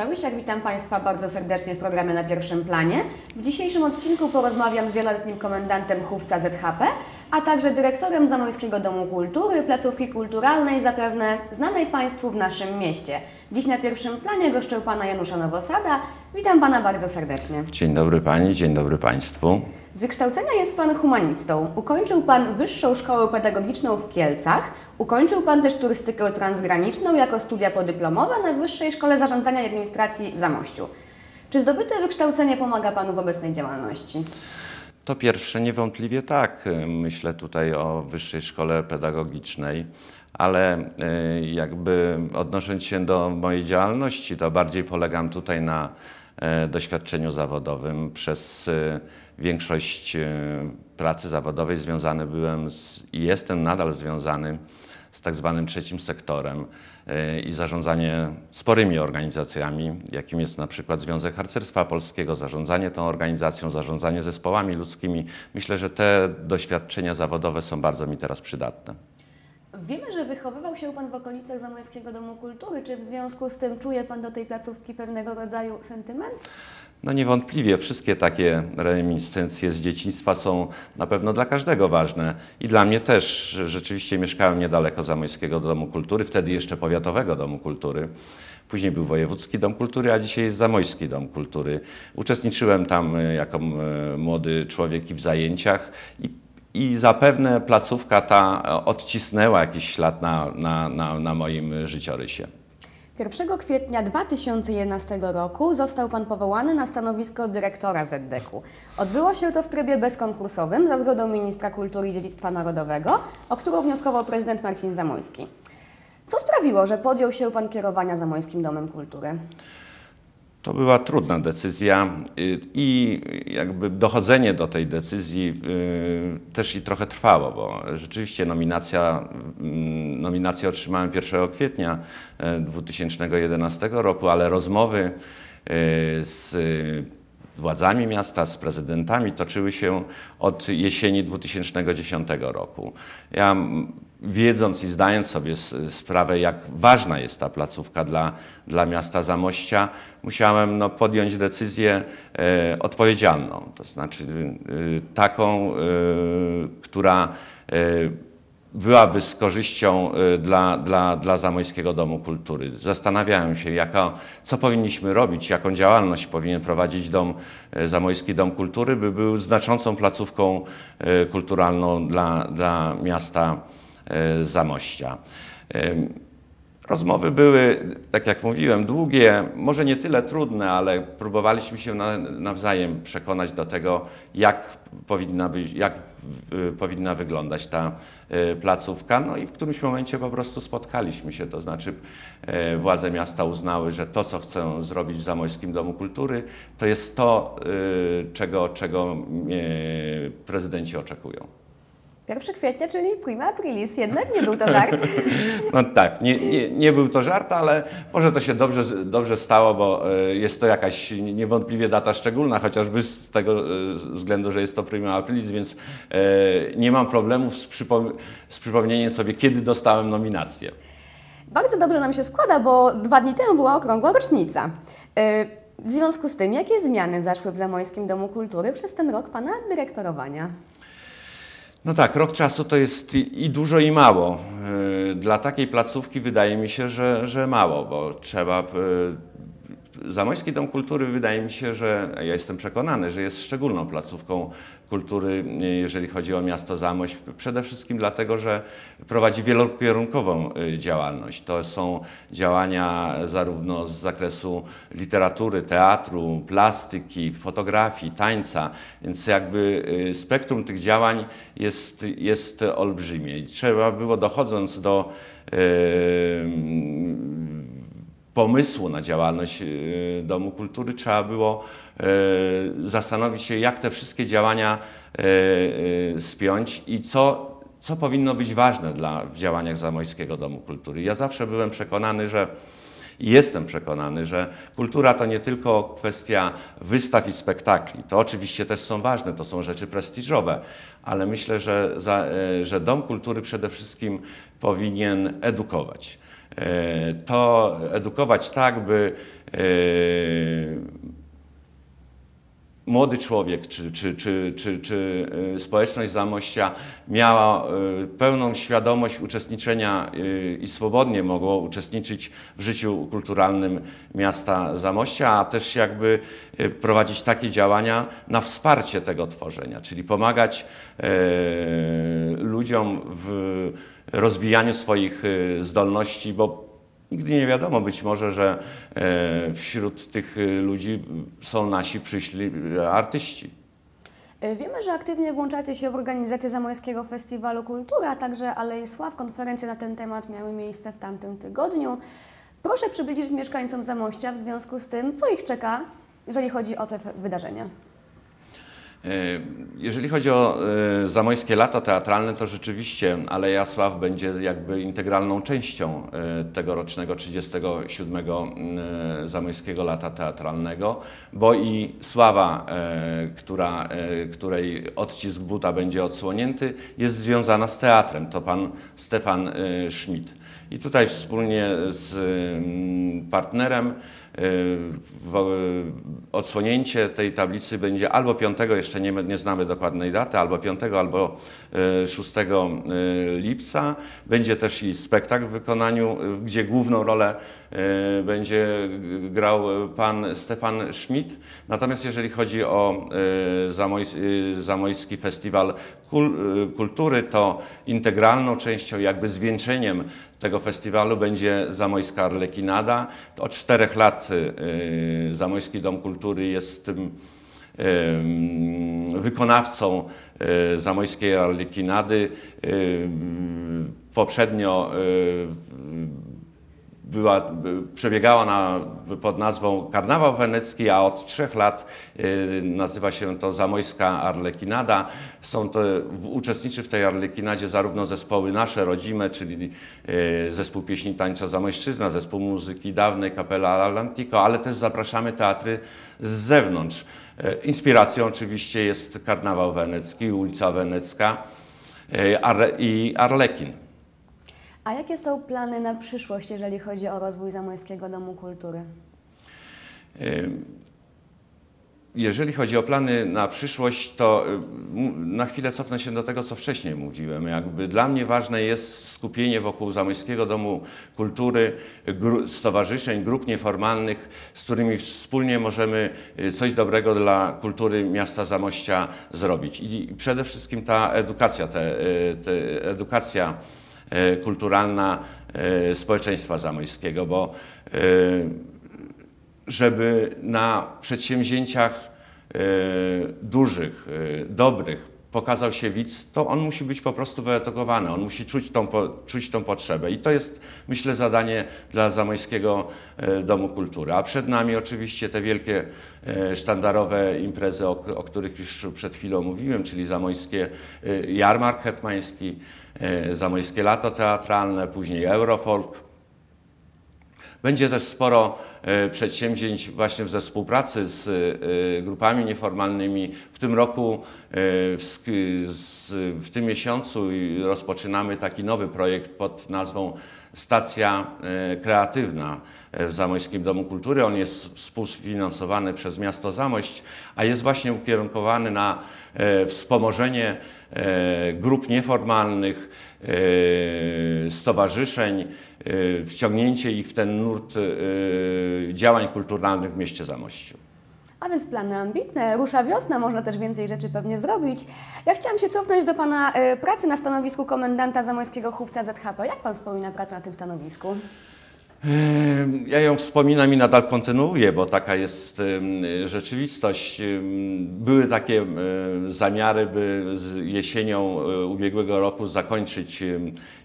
Tałysiak, witam Państwa bardzo serdecznie w programie Na Pierwszym Planie. W dzisiejszym odcinku porozmawiam z wieloletnim komendantem chówca ZHP, a także dyrektorem Zamojskiego Domu Kultury, placówki kulturalnej, zapewne znanej Państwu w naszym mieście. Dziś na Pierwszym Planie goszczę Pana Janusza Nowosada. Witam Pana bardzo serdecznie. Dzień dobry Pani, dzień dobry Państwu. Z wykształcenia jest Pan humanistą. Ukończył Pan Wyższą Szkołę Pedagogiczną w Kielcach. Ukończył Pan też turystykę transgraniczną jako studia podyplomowe na Wyższej Szkole Zarządzania i Administracji w Zamościu. Czy zdobyte wykształcenie pomaga Panu w obecnej działalności? To pierwsze niewątpliwie tak. Myślę tutaj o Wyższej Szkole Pedagogicznej, ale y, jakby odnosząc się do mojej działalności, to bardziej polegam tutaj na e, doświadczeniu zawodowym. Przez y, większość y, pracy zawodowej związany byłem z, i jestem nadal związany z tak zwanym trzecim sektorem y, i zarządzanie sporymi organizacjami, jakim jest na przykład Związek Harcerstwa Polskiego, zarządzanie tą organizacją, zarządzanie zespołami ludzkimi. Myślę, że te doświadczenia zawodowe są bardzo mi teraz przydatne. Wiemy, że wychowywał się Pan w okolicach Zamojskiego Domu Kultury. Czy w związku z tym czuje Pan do tej placówki pewnego rodzaju sentyment? No niewątpliwie wszystkie takie reminiscencje z dzieciństwa są na pewno dla każdego ważne i dla mnie też. Rzeczywiście mieszkałem niedaleko Zamojskiego Domu Kultury, wtedy jeszcze Powiatowego Domu Kultury. Później był Wojewódzki Dom Kultury, a dzisiaj jest Zamojski Dom Kultury. Uczestniczyłem tam e, jako e, młody człowiek i w zajęciach i i zapewne placówka ta e, odcisnęła jakiś ślad na, na, na, na moim życiorysie. 1 kwietnia 2011 roku został Pan powołany na stanowisko dyrektora ZDK-u. Odbyło się to w trybie bezkonkursowym za zgodą ministra kultury i dziedzictwa narodowego, o którą wnioskował prezydent Marcin Zamojski. Co sprawiło, że podjął się Pan kierowania Zamojskim Domem Kultury? To była trudna decyzja y, i jakby dochodzenie do tej decyzji y, też i trochę trwało, bo rzeczywiście nominacja, mm, nominację otrzymałem 1 kwietnia e, 2011 roku, ale rozmowy y, z władzami miasta, z prezydentami toczyły się od jesieni 2010 roku. Ja wiedząc i zdając sobie sprawę, jak ważna jest ta placówka dla, dla miasta Zamościa, musiałem no, podjąć decyzję e, odpowiedzialną, to znaczy e, taką, e, która byłaby z korzyścią y, dla, dla, dla Zamojskiego Domu Kultury. Zastanawiałem się, jaka, co powinniśmy robić, jaką działalność powinien prowadzić dom, y, Zamojski Dom Kultury, by był znaczącą placówką y, kulturalną dla, dla miasta Zamościa. Rozmowy były, tak jak mówiłem, długie, może nie tyle trudne, ale próbowaliśmy się na- nawzajem przekonać do tego, jak powinna, być, jak powinna wyglądać ta y, placówka. No i w którymś momencie po prostu spotkaliśmy się, to znaczy y, władze miasta uznały, że to, co chcą zrobić w Zamojskim Domu Kultury, to jest to, y, czego, czego y, prezydenci oczekują. 1 kwietnia, czyli prima aprilis, jednak nie był to żart. No tak, nie, nie, nie był to żart, ale może to się dobrze, dobrze stało, bo e, jest to jakaś niewątpliwie data szczególna, chociażby z tego e, względu, że jest to prima aprilis, więc e, nie mam problemów z, przypom- z przypomnieniem sobie, kiedy dostałem nominację. Bardzo dobrze nam się składa, bo dwa dni temu była okrągła rocznica. W związku z tym, jakie zmiany zaszły w Zamojskim Domu Kultury przez ten rok Pana dyrektorowania? No tak, rok czasu to jest i, dużo, i mało. Yy, Dla takiej placówki wydaje mi się, że, że mało, bo trzeba. Zamojski Dom Kultury wydaje mi się, że ja jestem przekonany, że jest szczególną placówką kultury, yy, jeżeli chodzi o miasto Zamość. Przede wszystkim dlatego, że prowadzi wielokierunkową yy, działalność. To są działania zarówno z zakresu literatury, teatru, plastyki, fotografii, tańca, więc jakby yy, spektrum tych działań jest, jest olbrzymie. I trzeba było dochodząc do yy, pomysłu na działalność y, Domu Kultury trzeba było y, zastanowić się, jak te wszystkie działania y, spiąć i co, co powinno być ważne dla, w działaniach Zamojskiego Domu Kultury. Ja zawsze byłem przekonany, że i jestem przekonany, że kultura to nie tylko kwestia wystaw i spektakli. To oczywiście też są ważne, to są rzeczy prestiżowe, ale myślę, że, że Dom Kultury przede wszystkim powinien edukować. E, to edukować tak, by e, młody człowiek czy, czy, czy, czy, czy y, społeczność Zamościa miała pełną świadomość uczestniczenia i swobodnie mogło uczestniczyć w życiu kulturalnym miasta Zamościa, a też jakby prowadzić takie działania na wsparcie tego tworzenia, czyli pomagać ludziom w rozwijaniu swoich y, zdolności, bo Nigdy nie wiadomo, być może, że e, wśród tych e, ludzi są nasi przyszli e, artyści. Y, Wiemy, że aktywnie włączacie się w organizację Zamojskiego Festiwalu Kultury, a także Alei Sław. Konferencje na ten temat miały miejsce w tamtym tygodniu. Proszę przybliżyć mieszkańcom Zamościa w związku z tym, co ich czeka, jeżeli chodzi o te wydarzenia. E, Jeżeli chodzi o e, zamojskie lata teatralne, to rzeczywiście Aleja Sław będzie jakby integralną częścią e, tegorocznego 37. e, zamojskiego lata teatralnego, bo i sława, która, której odcisk buta będzie odsłonięty, jest związana z teatrem. To pan Stefan Schmidt. I tutaj wspólnie z mm, partnerem odsłonięcie tej tablicy będzie albo 5, jeszcze nie, nie znamy dokładnej daty, albo 5, albo e, 6 e, lipca. Będzie też i spektakl w wykonaniu, e, gdzie główną rolę e, będzie grał pan Stefan Schmidt. Natomiast jeżeli chodzi o e, Zamoj, e, Zamojski Festiwal Kul, e, Kultury, to integralną częścią, jakby zwieńczeniem tego festiwalu będzie Zamojska Arlekinada. Od czterech lat y, Zamojski Dom Kultury jest tym ym, wykonawcą y, Zamojskiej Arlekinady. Y, Poprzednio była, by- przebiegała na, pod nazwą Karnawał Wenecki, a od trzech lat y, nazywa się to Zamojska Arlekinada. Są to, uczestniczy w tej Arlekinadzie zarówno zespoły nasze, rodzime, czyli y, zespół pieśni tańcza Zamojszczyzna, zespół muzyki dawnej, kapela Atlantico, ale też zapraszamy teatry z zewnątrz. Y, inspiracją oczywiście jest Karnawał Wenecki, ulica Wenecka i Arlekin. A jakie są plany na przyszłość, jeżeli chodzi o rozwój Zamojskiego Domu Kultury? Jeżeli chodzi o plany na przyszłość, to na chwilę cofnę się do tego, co wcześniej mówiłem. Jakby dla mnie ważne jest skupienie wokół Zamojskiego Domu Kultury, stowarzyszeń, grup nieformalnych, z którymi wspólnie możemy y, coś dobrego dla kultury miasta Zamościa zrobić. I przede wszystkim ta edukacja, te, y, te edukacja kulturalna y, społeczeństwa zamojskiego, bo y, żeby na przedsięwzięciach e, dużych, e, dobrych pokazał się widz, to on musi być po prostu wyedukowany, on musi czuć tą, czuć tą potrzebę. I to jest, myślę, zadanie dla Zamojskiego e, Domu Kultury. A przed nami oczywiście te wielkie e, sztandarowe imprezy, o, o których już przed chwilą mówiłem, czyli Zamojskie e, Jarmark Hetmański, e, Zamojskie Lato Teatralne, później Eurofolk. Będzie też sporo e, przedsięwzięć właśnie ze współpracy z e, grupami nieformalnymi. W tym roku, e, w, tym miesiącu rozpoczynamy taki nowy projekt pod nazwą Stacja e, Kreatywna w Zamojskim Domu Kultury. On jest współfinansowany przez miasto Zamość, a jest właśnie ukierunkowany na e, wspomożenie e, grup nieformalnych, e, stowarzyszeń, e, wciągnięcie ich w ten nurt e, działań kulturalnych w mieście Zamościu. A więc plany ambitne, rusza wiosna, można też więcej rzeczy pewnie zrobić. Ja chciałam się cofnąć do Pana y, pracy na stanowisku komendanta Zamojskiego Chówca ZHP. Jak Pan wspomina pracę na tym stanowisku? Ja ją wspominam i nadal kontynuuję, bo taka jest rzeczywistość. Były takie zamiary, by z jesienią e, ubiegłego roku zakończyć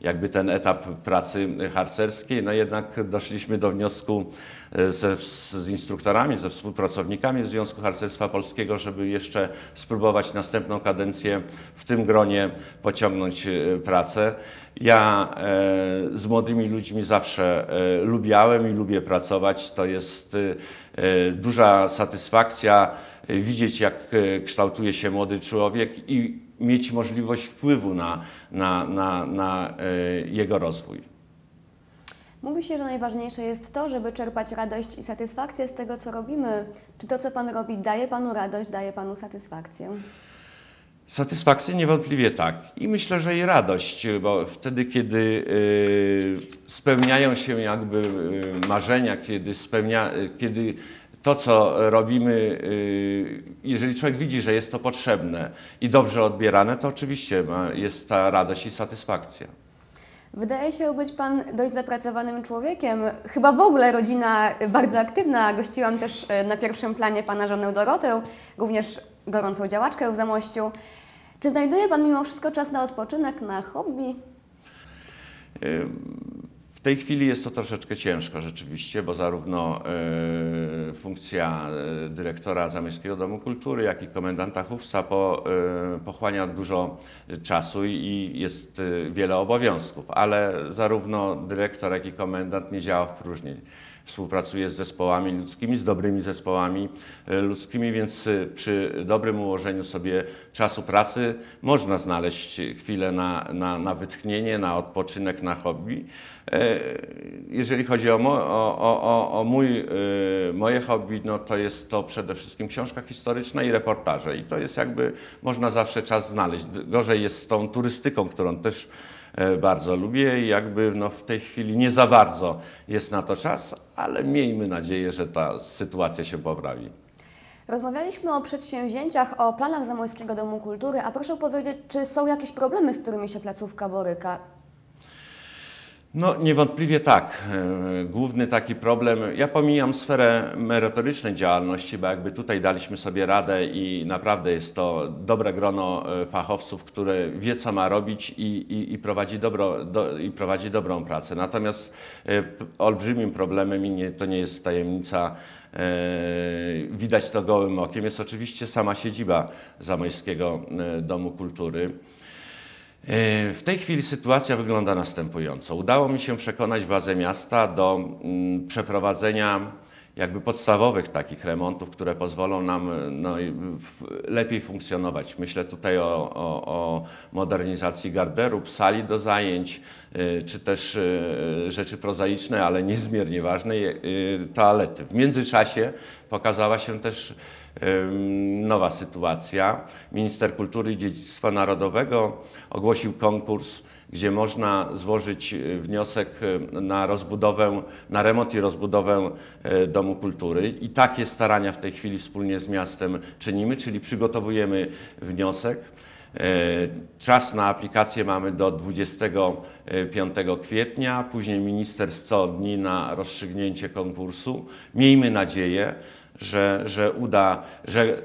jakby ten etap pracy harcerskiej. No jednak doszliśmy do wniosku e, ze, z instruktorami, ze współpracownikami Związku Harcerstwa Polskiego, żeby jeszcze spróbować następną kadencję w tym gronie pociągnąć e, pracę. Ja e, z młodymi ludźmi zawsze e, lubiałem i lubię pracować. To jest e, duża satysfakcja widzieć, jak kształtuje się młody człowiek i mieć możliwość wpływu na, na, na, na jego rozwój. Mówi się, że najważniejsze jest to, żeby czerpać radość i satysfakcję z tego, co robimy. Czy to, co Pan robi, daje Panu radość, daje Panu satysfakcję? Satysfakcję niewątpliwie tak. I myślę, że i radość, bo wtedy, kiedy y, spełniają się jakby y, marzenia, kiedy, spełnia, kiedy to, co robimy, y, jeżeli człowiek widzi, że jest to potrzebne i dobrze odbierane, to oczywiście jest ta radość i satysfakcja. Wydaje się być Pan dość zapracowanym człowiekiem. Chyba w ogóle rodzina bardzo aktywna. Gościłam też na pierwszym planie Pana żonę Dorotę, również gorącą działaczkę w Zamościu. Czy znajduje Pan mimo wszystko czas na odpoczynek, na hobby? W tej chwili jest to troszeczkę ciężko rzeczywiście, bo zarówno e, funkcja e, dyrektora Zamojskiego Domu Kultury, jak i komendanta Hufsa po, e, pochłania dużo czasu i jest wiele obowiązków, ale zarówno dyrektor, jak i komendant nie działa w próżni. Współpracuje z zespołami ludzkimi, z dobrymi zespołami e, ludzkimi, więc e, przy dobrym ułożeniu sobie czasu pracy można znaleźć chwilę na, na, na wytchnienie, na odpoczynek, na hobby. E, Jeżeli chodzi o, o, o, o, mój, moje hobby, no to jest to przede wszystkim książka historyczna i reportaże. I to jest jakby, można zawsze czas znaleźć. Gorzej jest z tą turystyką, którą też bardzo lubię i jakby no w tej chwili nie za bardzo jest na to czas, ale miejmy nadzieję, że ta sytuacja się poprawi. Rozmawialiśmy o przedsięwzięciach, o planach Zamojskiego Domu Kultury, a proszę powiedzieć, czy są jakieś problemy, z którymi się placówka boryka? No niewątpliwie tak. E, Główny taki problem, ja pomijam sferę merytorycznej działalności, bo jakby tutaj daliśmy sobie radę i naprawdę jest to dobre grono e, fachowców, które wie co ma robić i, i, i, prowadzi, dobro, do, i prowadzi dobrą pracę. Natomiast e, olbrzymim problemem i nie, to nie jest tajemnica, widać to gołym okiem, jest oczywiście sama siedziba Zamojskiego Domu Kultury. E, W tej chwili sytuacja wygląda następująco. Udało mi się przekonać władze miasta do mm, przeprowadzenia jakby podstawowych takich remontów, które pozwolą nam e, no, lepiej funkcjonować. Myślę tutaj o, o, o modernizacji garderób, sali do zajęć, e, czy też rzeczy prozaiczne, ale niezmiernie ważne, toalety. W międzyczasie pokazała się też nowa sytuacja. Minister Kultury i Dziedzictwa Narodowego ogłosił konkurs, gdzie można złożyć y, wniosek y, na rozbudowę, na remont i rozbudowę y, Domu Kultury. I takie starania w tej chwili wspólnie z miastem czynimy, czyli przygotowujemy wniosek. E, Czas na aplikację mamy do 25 kwietnia, później minister 100 dni na rozstrzygnięcie konkursu. Miejmy nadzieję, że, że uda, że e,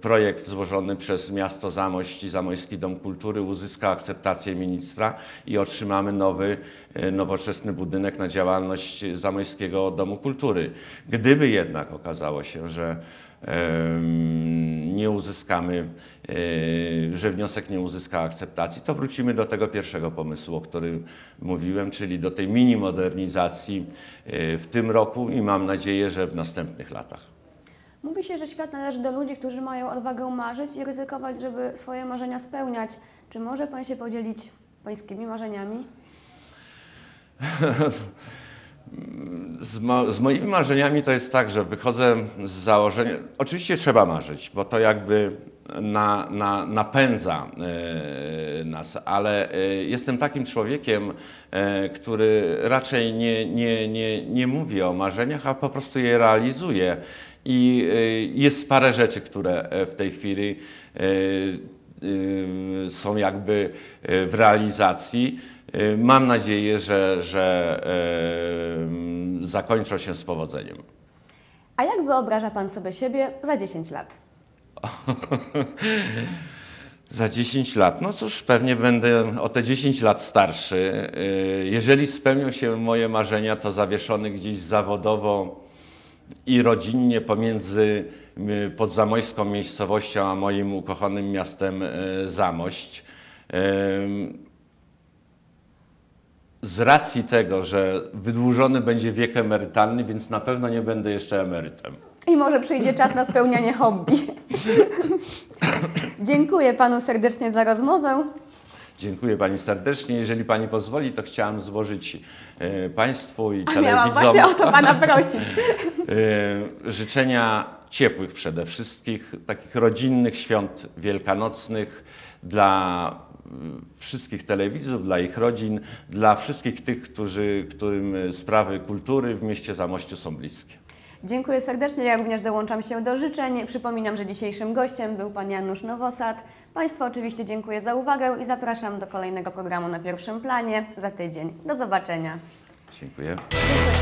projekt złożony przez miasto Zamość i Zamojski Dom Kultury uzyska akceptację ministra i otrzymamy nowy, e, nowoczesny budynek na działalność Zamojskiego Domu Kultury. Gdyby jednak okazało się, że nie uzyskamy, e, że wniosek nie uzyska akceptacji, to wrócimy do tego pierwszego pomysłu, o którym mówiłem, czyli do tej mini modernizacji e, w tym roku i mam nadzieję, że w następnych latach. Mówi się, że świat należy do ludzi, którzy mają odwagę marzyć i ryzykować, żeby swoje marzenia spełniać. Czy może Pan się podzielić Pańskimi marzeniami? Z, mo, z moimi marzeniami to jest tak, że wychodzę z założenia. Oczywiście trzeba marzyć, bo to jakby na, na, napędza e, nas, ale e, jestem takim człowiekiem, e, który raczej nie, nie, nie, nie mówi o marzeniach, a po prostu je realizuje. I jest parę rzeczy, które w tej chwili są jakby w realizacji. Y, Mam nadzieję, że, że y, zakończą się z powodzeniem. A jak wyobraża Pan sobie siebie za 10 lat? Za 10 lat, no cóż, pewnie będę o te 10 lat starszy. Y, Jeżeli spełnią się moje marzenia, to zawieszony gdzieś zawodowo i rodzinnie pomiędzy podzamojską miejscowością a moim ukochanym miastem Zamość. Z racji tego, że wydłużony będzie wiek emerytalny, więc na pewno nie będę jeszcze emerytem. I może przyjdzie czas na spełnianie hobby. Dziękuję Panu serdecznie za rozmowę. Dziękuję Pani serdecznie. Jeżeli Pani pozwoli, to chciałam złożyć e, Państwu i A miałam telewidzom właśnie o to Pana prosić. e, życzenia ciepłych przede wszystkim, takich rodzinnych świąt wielkanocnych dla wszystkich telewidzów, dla ich rodzin, dla wszystkich tych, którzy, którym sprawy kultury w mieście Zamościu są bliskie. Dziękuję serdecznie. Ja również dołączam się do życzeń. Przypominam, że dzisiejszym gościem był Pan Janusz Nowosad. Państwu oczywiście dziękuję za uwagę i zapraszam do kolejnego programu na pierwszym planie za tydzień. Do zobaczenia. Dziękuję. Dziękuję.